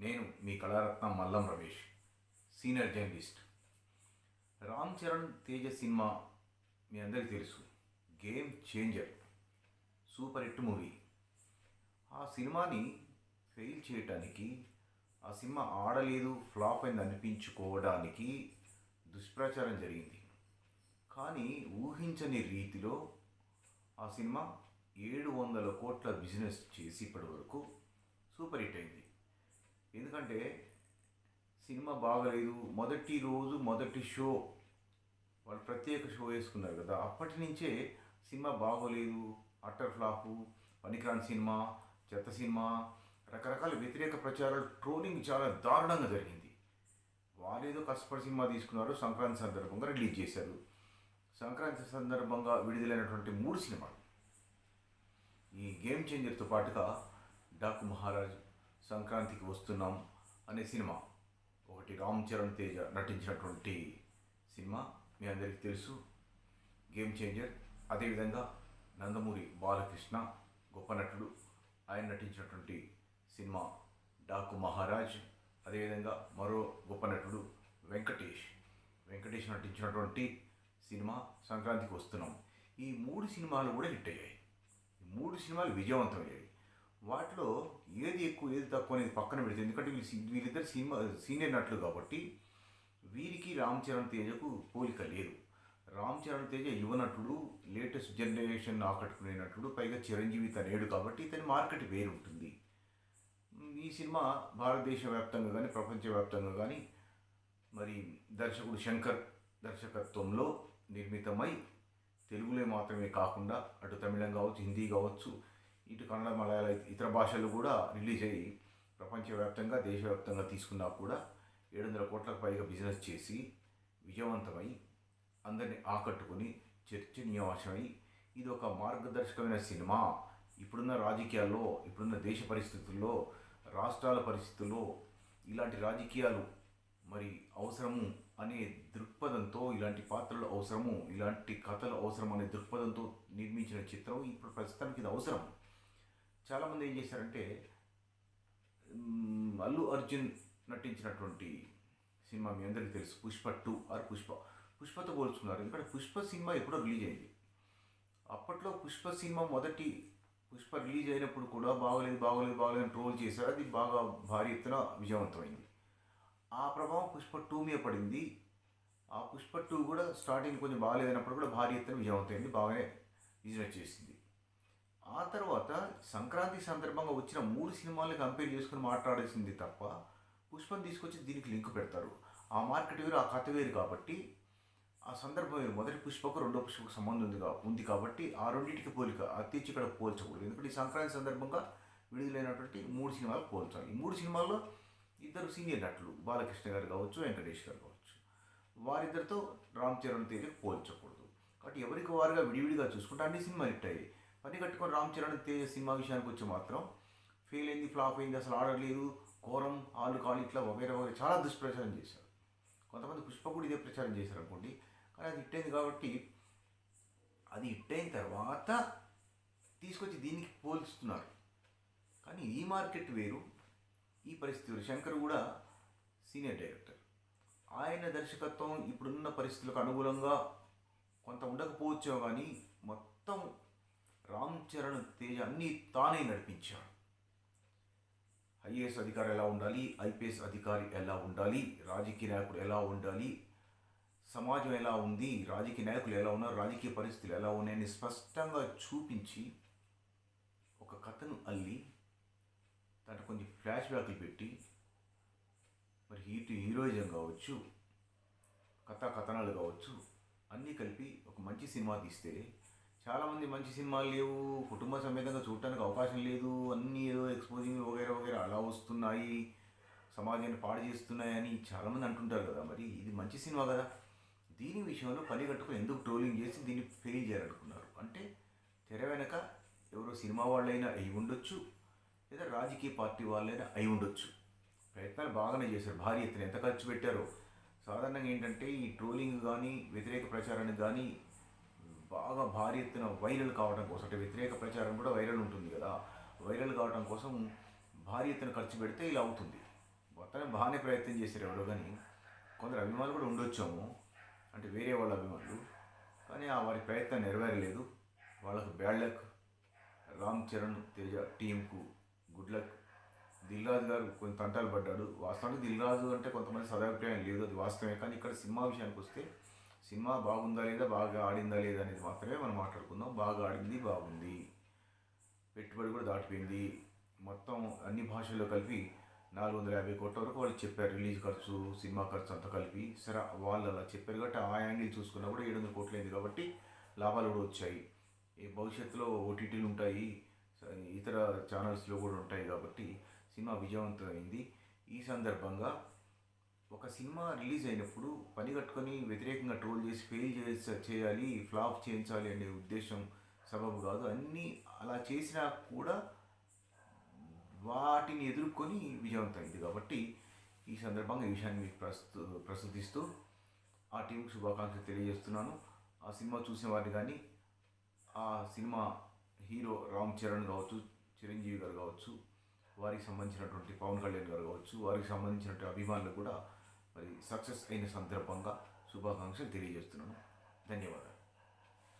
నేను మీ Kalaratnam Mallam Ramesh senior journalist. Ram Charan Teja cinema మీ అందరికీ తెలుసు. Game Changer super hit movie ఆ సినిమాని ఫెయిల్ చేయటానికి ఆ సినిమా ఆడలేదు ఫ్లాప్ అయింది అనిపించుకోవడానికి దుష్ప్రచారం జరిగింది. కానీ ఊహించని రీతిలో ఆ సినిమా ఏడు వందల కోట్ల బిజినెస్ చేసి ఇప్పటి వరకు సూపర్ హిట్ అయింది. ఎందుకంటే సినిమా బాగలేదు. మొదటి రోజు మొదటి షో. వాళ్ళు ప్రత్యేక షో వేసుకున్నారు కదా. అప్పటి నుంచే సినిమా బాగోలేదు. అట్టర్ ఫ్లాపు పనికిరాని సినిమా చెత్త సినిమా రకరకాల వ్యతిరేక ప్రచారాలు ట్రోలింగ్ చాలా దారుణంగా జరిగింది. వాళ్ళేదో కష్టపడి సినిమా తీసుకున్నారు. సంక్రాంతి సందర్భంగా రిలీజ్ చేశారు. సంక్రాంతి సందర్భంగా విడుదలైనటువంటి మూడు సినిమాలు. ఈ గేమ్ చేంజర్తో పాటుగా డాకు మహారాజ్ సంక్రాంతికి వస్తున్నాం అనే సినిమా. ఒకటి రామ్ చరణ్ తేజ నటించినటువంటి సినిమా. మీ అందరికీ తెలుసు. గేమ్ చేంజర్ అదేవిధంగా నందమూరి బాలకృష్ణ గొప్ప నటుడు. ఆయన నటించినటువంటి సినిమా డాకు మహారాజ్. అదేవిధంగా మరో గొప్ప నటుడు వెంకటేష్. వెంకటేష్ నటించినటువంటి సినిమా సంక్రాంతికి వస్తున్నాం. ఈ మూడు సినిమాలు కూడా హిట్ అయ్యాయి. ఈ మూడు సినిమాలు విజయవంతమయ్యాయి. వాటిలో ఏది ఎక్కువ ఏది తక్కువ అనేది పక్కన పెడితే ఎందుకంటే వీళ్ళు వీళ్ళిద్దరు సినిమా సీనియర్ నటులు కాబట్టి వీరికి రామ్ చరణ్ తేజకు పోలిక లేదు. రామ్ చరణ్ తేజ యువ నటుడు లేటెస్ట్ జనరేషన్ ఆకట్టుకునే నటుడు పైగా చిరంజీవి తనేడు కాబట్టి ఇతని మార్కెట్ వేరు ఉంటుంది. ఈ సినిమా భారతదేశ వ్యాప్తంగా కానీ ప్రపంచవ్యాప్తంగా కానీ మరి దర్శకుడు శంకర్ దర్శకత్వంలో నిర్మితమై తెలుగులో మాత్రమే కాకుండా అటు తమిళం కావచ్చు హిందీ కావచ్చు ఇటు కన్నడ మలయాళ ఇతర భాషలు కూడా రిలీజ్ అయ్యి ప్రపంచవ్యాప్తంగా దేశవ్యాప్తంగా తీసుకున్నా కూడా ఏడు వందల కోట్లకు పైగా బిజినెస్ చేసి విజయవంతమై అందరిని ఆకట్టుకుని చర్చనీయాంశమై ఇది ఒక మార్గదర్శకమైన సినిమా. ఇప్పుడున్న రాజకీయాల్లో ఇప్పుడున్న దేశ పరిస్థితుల్లో రాష్ట్రాల పరిస్థితుల్లో ఇలాంటి రాజకీయాలు మరి అవసరము అనే దృక్పథంతో ఇలాంటి పాత్రలు అవసరము ఇలాంటి కథలు అవసరం అనే దృక్పథంతో నిర్మించిన చిత్రం ఇప్పుడు ప్రస్తుతానికి ఇది అవసరం. చాలామంది ఏం చేశారంటే అల్లు అర్జున్ నటించినటువంటి సినిమా మీ అందరికీ తెలుసు పుష్ప టూ ఆర్ పుష్ప. పుష్పతో పోల్చుకున్నారు. ఎందుకంటే పుష్ప సినిమా ఎప్పుడో రిలీజ్ అయింది. అప్పట్లో పుష్ప సినిమా మొదటి పుష్ప రిలీజ్ అయినప్పుడు కూడా బాగోలేదు బాగోలేదు బాగోలేదు ట్రోల్ చేశారు. అది బాగా భారీ ఎత్తున విజయవంతమైంది. ఆ ప్రభావం పుష్ప టూ మీద పడింది. ఆ పుష్ప టూ కూడా స్టార్టింగ్ కొంచెం బాగాలేదన్నప్పుడు కూడా భారీ ఎత్తున విజయవంతమైంది. బాగానే బిజినెస్ చేసింది. ఆ తర్వాత సంక్రాంతి సందర్భంగా వచ్చిన మూడు సినిమాలను కంపేర్ చేసుకుని మాట్లాడాల్సింది తప్ప పుష్పం తీసుకొచ్చి దీనికి లింక్ పెడతారు. ఆ మార్కెట్ వేరు ఆ కథ వేరు కాబట్టి ఆ సందర్భం వేరు. మొదటి పుష్పకు రెండో పుష్పకు సంబంధం ఉంది ఉంది కాబట్టి ఆ రెండింటికి పోలిక అత్తిచ్చి ఇక్కడ పోల్చకూడదు. ఎందుకంటే ఈ సంక్రాంతి సందర్భంగా విడుదలైనటువంటి మూడు సినిమాలు పోల్చాలి. ఈ మూడు సినిమాల్లో ఇద్దరు సీనియర్ నటులు బాలకృష్ణ గారు కావచ్చు వెంకటేష్ గారు కావచ్చు వారిద్దరితో రామ్ చరణ్ తేజ పోల్చకూడదు. కాబట్టి ఎవరికి వారుగా విడివిడిగా చూసుకుంటే అన్ని సినిమాలు హిట్ అయ్యాయి. పని కట్టుకొని రామ్ చరణ్ తేజ సినిమా విషయానికి వచ్చి మాత్రం ఫెయిల్ అయింది ఫ్లాప్ అయింది అసలు ఆడలేదు ఘోరం ఆలు కాలు ఇట్లా వగైరా వగైరా చాలా దుష్ప్రచారం చేశారు. కొంతమంది పుష్ప కూడా ఇదే ప్రచారం చేశారు అనుకోండి కానీ అది హిట్ అయింది కాబట్టి అది హిట్ అయిన తర్వాత తీసుకొచ్చి దీనికి పోల్చుతున్నారు. కానీ ఈ మార్కెట్ వేరు ఈ పరిస్థితి వేరు. శంకర్ కూడా సీనియర్ డైరెక్టర్. ఆయన దర్శకత్వం ఇప్పుడున్న పరిస్థితులకు అనుగుణంగా కొంత ఉండకపోవచ్చో కానీ మొత్తం రామ్ చరణ్ తేజ అన్నీ తానే నడిపించాడు. ఐఏఎస్ అధికారి ఎలా ఉండాలి? ఐపీఎస్ అధికారి ఎలా ఉండాలి? రాజకీయ నాయకుడు ఎలా ఉండాలి? సమాజం ఎలా ఉంది? రాజకీయ నాయకులు ఎలా ఉన్నారు? రాజకీయ పరిస్థితులు ఎలా ఉన్నాయని స్పష్టంగా చూపించి ఒక కథను అల్లి దాంట్లో కొంచెం ఫ్లాష్ బ్యాక్లు పెట్టి మరి హీటు హీరోయిజం కావచ్చు కథా కథనాలు కావచ్చు అన్నీ కలిపి ఒక మంచి సినిమా తీస్తే చాలామంది మంచి సినిమాలు లేవు కుటుంబ సమేతంగా చూడటానికి అవకాశం లేదు అన్నీ ఏదో ఎక్స్పోజింగ్ వగైరా వగైరా అలా వస్తున్నాయి సమాజాన్ని పాడు చేస్తున్నాయని చాలామంది అంటుంటారు కదా. మరి ఇది మంచి సినిమా కదా. దీని విషయంలో పని కట్టుకుని ఎందుకు ట్రోలింగ్ చేసి దీన్ని ఫెయిల్ చేయాలనుకున్నారు? అంటే తెర వెనక ఎవరో సినిమా వాళ్ళైనా అయి ఉండొచ్చు లేదా రాజకీయ పార్టీ వాళ్ళైనా అయి ఉండొచ్చు. ప్రయత్నాలు బాగానే చేశారు. భారీ ఎత్తున ఎంత ఖర్చు పెట్టారో. సాధారణంగా ఏంటంటే ఈ ట్రోలింగ్ కానీ వ్యతిరేక ప్రచారానికి కానీ బాగా భారీ ఎత్తున వైరల్ కావడం కోసం అంటే వ్యతిరేక ప్రచారం కూడా వైరల్ ఉంటుంది కదా. వైరల్ కావడం కోసం భారీ ఎత్తున ఖర్చు పెడితే ఇలా అవుతుంది. మొత్తాన్ని బాగానే ప్రయత్నం చేశారు ఎవరో కానీ కొందరు అభిమానులు కూడా ఉండొచ్చాము. అంటే వేరే వాళ్ళ అభిమానులు. కానీ ఆ వారి ప్రయత్నం నెరవేరలేదు. వాళ్ళకు బ్యాడ్ లక్. రామ్ చరణ్ తేజ టీంకు గుడ్ లక్. దిల్రాజు గారు కొంత తంటాలు పడ్డాడు. వాస్తవానికి దిల్రాజు అంటే కొంతమంది సదాభిప్రాయం లేదు అది వాస్తవమే. కానీ ఇక్కడ సినిమా విషయానికి వస్తే సినిమా బాగుందా లేదా బాగా ఆడిందా లేదా అనేది మాత్రమే మనం మాట్లాడుకుందాం. బాగా ఆడింది బాగుంది. పెట్టుబడి కూడా దాటిపోయింది. మొత్తం అన్ని భాషల్లో కలిపి నాలుగు వందల యాభై కోట్ల వరకు వాళ్ళు చెప్పారు. రిలీజ్ ఖర్చు సినిమా ఖర్చు అంతా కలిపి. సరే వాళ్ళు అలా చెప్పారు కాబట్టి ఆ యాంగిల్ చూసుకున్నా కూడా ఏడు వందల కోట్లైంది కాబట్టి లాభాలు కూడా వచ్చాయి. ఈ భవిష్యత్తులో ఓటీటీలు ఉంటాయి. ఇతర ఛానల్స్లో కూడా ఉంటాయి కాబట్టి సినిమా విజయవంతమైంది. ఈ సందర్భంగా ఒక సినిమా రిలీజ్ అయినప్పుడు పని కట్టుకొని వ్యతిరేకంగా ట్రోల్ చేసి ఫెయిల్ చేసి చేయాలి ఫ్లాప్ చేయించాలి అనే ఉద్దేశం సబబు కాదు. అన్నీ అలా చేసినా కూడా వాటిని ఎదుర్కొని విజయవంతమైంది కాబట్టి ఈ సందర్భంగా ఈ విషయాన్ని మీకు ప్రస్తు ప్రస్తుతిస్తూ ఆ టీంకి శుభాకాంక్షలు తెలియజేస్తున్నాను. ఆ సినిమా చూసిన వారిని కానీ ఆ సినిమా హీరో రామ్ చరణ్ కావచ్చు చిరంజీవి గారు కావచ్చు వారికి సంబంధించినటువంటి పవన్ కళ్యాణ్ గారు కావచ్చు వారికి సంబంధించినటువంటి అభిమానులు కూడా మరి సక్సెస్ అయిన సందర్భంగా శుభాకాంక్షలు తెలియజేస్తున్నాను. ధన్యవాదాలు.